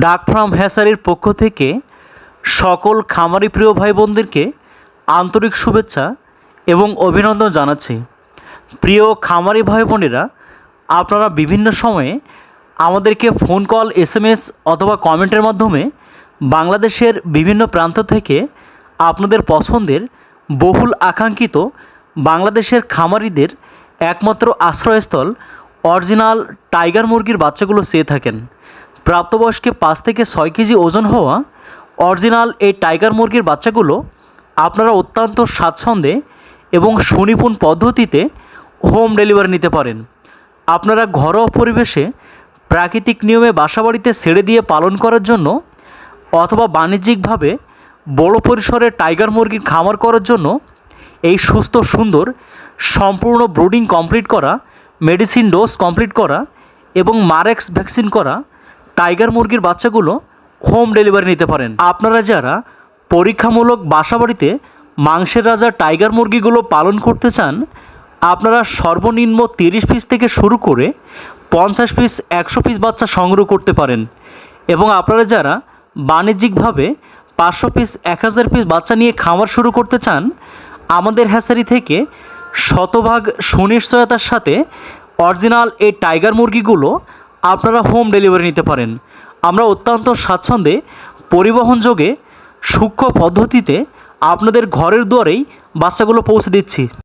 ডাক ফার্ম হ্যাসারির পক্ষ থেকে সকল খামারি প্রিয় ভাই বোনদেরকে আন্তরিক শুভেচ্ছা এবং অভিনন্দন জানাচ্ছি। প্রিয় খামারি ভাই বোনেরা আপনারা বিভিন্ন সময়ে আমাদেরকে ফোন কল এসএমএস অথবা কমেন্টের মাধ্যমে বাংলাদেশের বিভিন্ন প্রান্ত থেকে আপনাদের পছন্দের বহুল আকাঙ্ক্ষিত বাংলাদেশের খামারিদের একমাত্র আশ্রয়স্থল অরিজিনাল টাইগার মুরগির বাচ্চাগুলো চেয়ে থাকেন। প্রাপ্তবয়স্কে পাঁচ থেকে ছয় কেজি ওজন হওয়া অরিজিনাল এই টাইগার মুরগির বাচ্চাগুলো আপনারা অত্যন্ত স্বাচ্ছন্দ্যে এবং সুনিপুণ পদ্ধতিতে হোম ডেলিভারি নিতে পারেন। আপনারা ঘরোয়া পরিবেশে প্রাকৃতিক নিয়মে বাসাবাড়িতে ছেড়ে দিয়ে পালন করার জন্য অথবা বাণিজ্যিকভাবে বড় পরিসরে টাইগার মুরগির খামার করার জন্য এই সুস্থ, সুন্দর, সম্পূর্ণ ব্রুডিং কমপ্লিট করা, মেডিসিন ডোজ কমপ্লিট করা এবং মারেক্স ভ্যাকসিন করা টাইগার মুরগির বাচ্চাগুলো হোম ডেলিভারি নিতে পারেন। আপনারা যারা পরীক্ষামূলক বাসাবাড়িতে মাংসের রাজা টাইগার মুরগিগুলো পালন করতে চান, আপনারা সর্বনিম্ন তিরিশ পিস থেকে শুরু করে পঞ্চাশ পিস, একশো পিস বাচ্চা সংগ্রহ করতে পারেন। এবং আপনারা যারা বাণিজ্যিকভাবে পাঁচশো পিস, এক হাজার পিস বাচ্চা নিয়ে খামার শুরু করতে চান, আমাদের হ্যাসারি থেকে শতভাগ সুনিশ্চয়তার সাথে অরিজিনাল এই টাইগার মুরগিগুলো আপনারা হোম ডেলিভারি নিতে পারেন। আমরা অত্যন্ত স্বাচ্ছন্দ্যে পরিবহনযোগে সূক্ষ্ম পদ্ধতিতে আপনাদের ঘরের দুয়ারেই বাচ্চাগুলো পৌঁছে দিচ্ছি।